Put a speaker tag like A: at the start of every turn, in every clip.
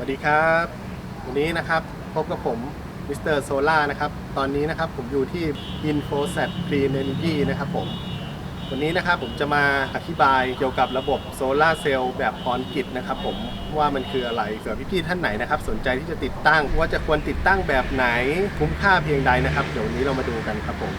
A: วัสดีครับ วันนี้นะครับพบกับผมมิสเตอร์โซล่านะครับ ตอนนี้นะครับผมอยู่ที่ InfoSat Clean Energy นะครับผม วันนี้นะครับผมจะมาอธิบายเกี่ยวกับระบบโซลาร์เซลล์แบบพรกิจนะครับผมว่ามันคืออะไรเผื่อพี่ๆท่านไหนนะครับ สนใจที่จะติดตั้งว่าจะควรติดตั้งแบบไหนคุ้มค่าเพียงใดนะครับ เดี๋ยววันนี้เรามาดูกันครับผม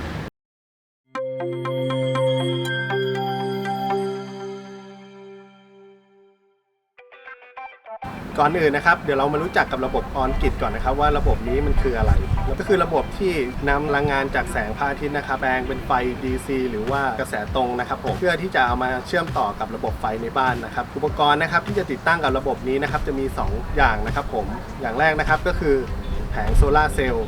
A: ก่อนอื่นนะครับเดี๋ยวเรามารู้จักกับระบบออนกิดก่อนนะครับ ว่าระบบนี้มันคืออะไรก็คือระบบที่นำพลังงานจากแสงพระอาทิตย์นะครับแปลงเป็นไฟ DC หรือว่ากระแสตรงนะครับผมเพื่อที่จะเอามาเชื่อมต่อกับระบบไฟในบ้านนะครับ อุปกรณ์นะครับที่จะติดตั้งกับระบบนี้นะครับจะมี 2 อย่างนะครับผมอย่างแรกนะครับก็คือแผงโซลาร์เซลล์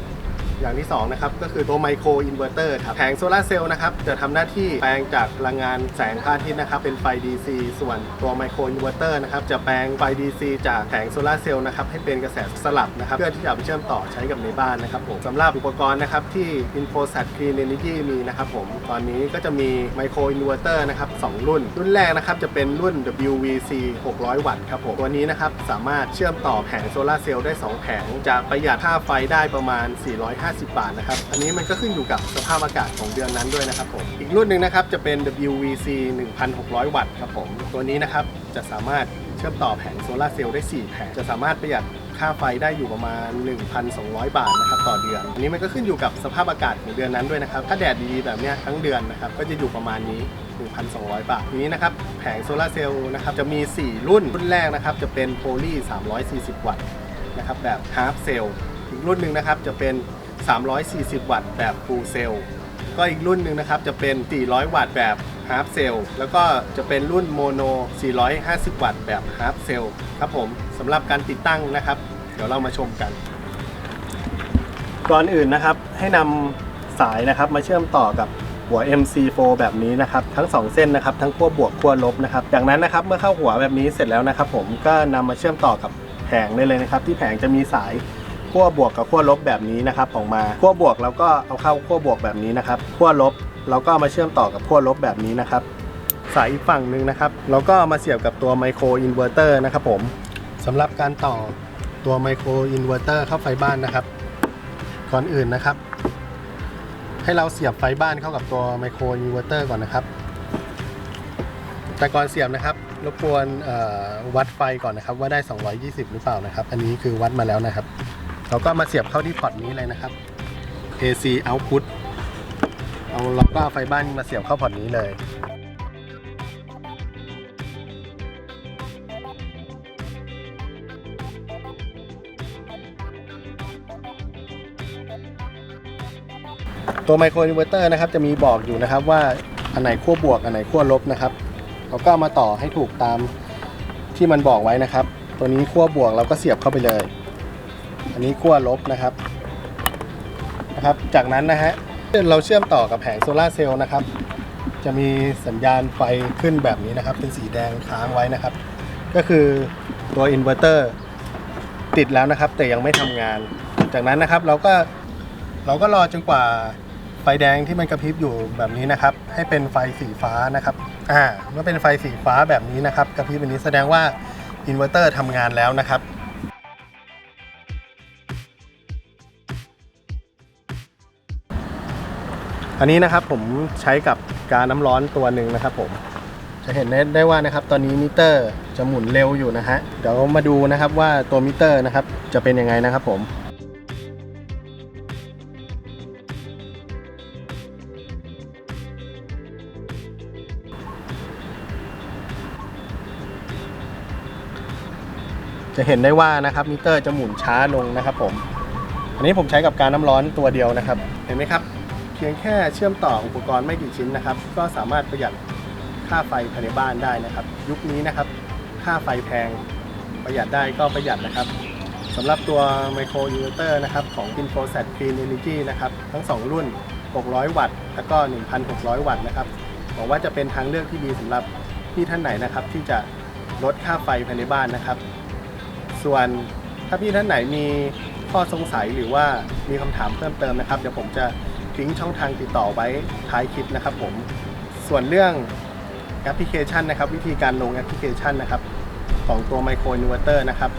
A: อย่างที่2นะครับก็คือตัวไมโครอินเวอร์เตอร์ครับแผงโซลาร์เซลล์นะครับจะทำหน้าที่แปลงจากพลังงานแสงพระอาทิตย์นะครับเป็นไฟ DC ส่วนตัวไมโครอินเวอร์เตอร์นะครับจะแปลงไฟ DC จากแผงโซลาร์เซลล์นะครับให้เป็นกระแสสลับนะครับเพื่อที่จะไปเชื่อมต่อใช้กับในบ้านนะครับผมสำหรับอุปกรณ์นะครับที่ InfoSat Clean Energy มีนะครับผมตอนนี้ก็จะมีไมโครอินเวอร์เตอร์นะครับสองรุ่น รุ่นแรกนะครับจะเป็นรุ่น WVC 600 วัตต์ครับผมตัวนี้นะครับสามารถเชื่อมต่อแผงโซลาร์เซลล์ได้ 2 แผงจะประหยัดค่าไฟได้ประมาณ 450บาทนะครับ อันนี้มันก็ขึ้นอยู่กับสภาพอากาศของเดือนนั้นด้วยนะครับผม อีกรุ่นหนึ่งนะครับจะเป็น WVC 1600 วัตต์ครับผม ตัวนี้นะครับจะสามารถเชื่อมต่อแผงโซลาเซลล์ได้ 4 แผง จะสามารถประหยัดค่าไฟได้อยู่ประมาณ 1,200 บาทนะครับต่อเดือน อันนี้มันก็ขึ้นอยู่กับสภาพอากาศของเดือนนั้นด้วยนะครับ ถ้าแดดดีๆแบบเนี้ยทั้งเดือนนะครับก็จะอยู่ประมาณนี้ 1,200 บาททีนี้นะครับแผงโซลาเซลล์นะครับจะมี 4 รุ่น รุ่นแรกนะครับจะเป็นโพลี340 วัตต์นะครับแบบฮาร์ c เซลล์อีกรุ่นหนึ่งนะครับจะเป็น 340 วัตต์แบบฟูลเซลล์ก็อีกรุ่นหนึ่งนะครับจะเป็น 400 วัตต์แบบฮาร์ c เซลล์แล้วก็จะเป็นรุ่นโมโน 450 วัตต์แบบฮาร์ c เซลล์ครับผมสำหรับการติดตั้งนะครับ เดี๋ยวเรามาชมกัน ก่อนอื่นนะครับให้นำสายนะครับมาเชื่อมต่อกับหัว MC4 แบบนี้นะครับทั้ง 2 เส้นนะครับทั้งขั้วบวกขั้วลบนะครับจากนั้นนะครับเมื่อเข้าหัวแบบนี้เสร็จแล้วนะครับ ผมก็นำมาเชื่อมต่อกับแผงได้เลยนะครับ ที่แผงจะมีสาย ขั้วบวกกับขั้วลบแบบนี้นะครับออกมาขั้วบวกเราก็เอาเข้าขั้วบวกแบบนี้นะครับขั้วลบเราก็มาเชื่อมต่อกับขั้วลบแบบนี้นะครับสายอีกฝั่งหนึ่งนะครับเราก็มาเสียบกับตัวไมโครอินเวอร์เตอร์นะครับผมสำหรับการต่อตัวไมโครอินเวอร์เตอร์เข้าไฟบ้านนะครับ ก่อนอื่นนะครับ ให้เราเสียบไฟบ้านเข้ากับตัวไมโครอินเวอร์เตอร์ก่อนนะครับ แต่ก่อนเสียบนะครับรบกวนวัดไฟก่อนนะครับ ว่าได้ 220 หรือเปล่านะครับ อันนี้คือวัดมาแล้วนะครับ เราก็มาเสียบเข้าที่พอร์ตนี้เลยนะครับ AC output เอาเราก็เอาไฟบ้านมาเสียบเข้าพอร์ตนี้เลย ตัวไมโครอินเวอร์เตอร์นะครับจะมีบอกอยู่นะครับว่าอันไหนขั้วบวก อันไหนขั้วลบนะครับ เราก็มาต่อให้ถูกตามที่มันบอกไว้นะครับ ตัวนี้ขั้วบวกเราก็เสียบเข้าไปเลย อันนี้ขั้วลบนะครับนะครับ จากนั้นนะฮะเราเชื่อมต่อกับแผงโซลาเซลล์นะครับ จะมีสัญญาณไฟขึ้นแบบนี้นะครับ เป็นสีแดงค้างไว้นะครับ ก็คือตัวอินเวอร์เตอร์ติดแล้วนะครับ แต่ยังไม่ทำงาน จากนั้นนะครับเราก็เราก็รอจนกว่าไฟแดงที่มันกระพริบอยู่แบบนี้นะครับ ให้เป็นไฟสีฟ้านะครับ อ่า เมื่อเป็นไฟสีฟ้าแบบนี้นะครับ กระพริบแบบนี้แสดงว่าอินเวอร์เตอร์ทำงานแล้วนะครับ อันนี้นะครับผมใช้กับการน้ำร้อนตัวหนึ่งนะครับผมจะเห็นได้ได้ว่านะครับตอนนี้มิเตอร์จะหมุนเร็วอยู่นะฮะเดี๋ยวมาดูนะครับว่าตัวมิเตอร์นะครับจะเป็นยังไงนะครับผมจะเห็นได้ว่านะครับมิเตอร์จะหมุนช้าลงนะครับผม อันนี้ผมใช้กับการน้ำร้อนตัวเดียวนะครับ เห็นไหมครับ พียงแค่เชื่อมต่ออุปกรณ์ไม่กี่ชิ้นนะครับ ก็สามารถประหยัดค่าไฟภายในบ้านได้นะครับ ยุคนี้นะครับ ค่าไฟแพงประหยัดได้ก็ประหยัดนะครับสำหรับตัวไมโครอินเวอร์เตอร์นะครับของ InfoSat Clean Energy นะครับทั้ง 2 รุ่น 600 วัตต์ แล้วก็ 1,600 วัตต์นะครับหวังว่าจะเป็นทางเลือกที่ดีสำหรับที่ท่านไหนนะครับ ที่จะลดค่าไฟภายในบ้านนะครับ ส่วนถ้าพี่ท่านไหนมีข้อสงสัยหรือว่ามีคำถามเพิ่มเติมนะครับเดี๋ยวผมจะ ทิ้งช่องทางติดต่อไว้ท้ายคลิปนะครับผมส่วนเรื่องแอปพลิเคชันนะครับ วิธีการลงแอปพลิเคชันนะครับ ของตัว Micro Inverter นะครับ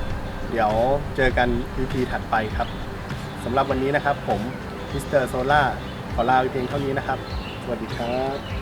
A: เดี๋ยวเจอกัน EP ถัดไปครับสำหรับวันนี้นะครับผมมิสเตอร์โซล่าขอลาไปเพียงเท่านี้นะครับ สวัสดีครับ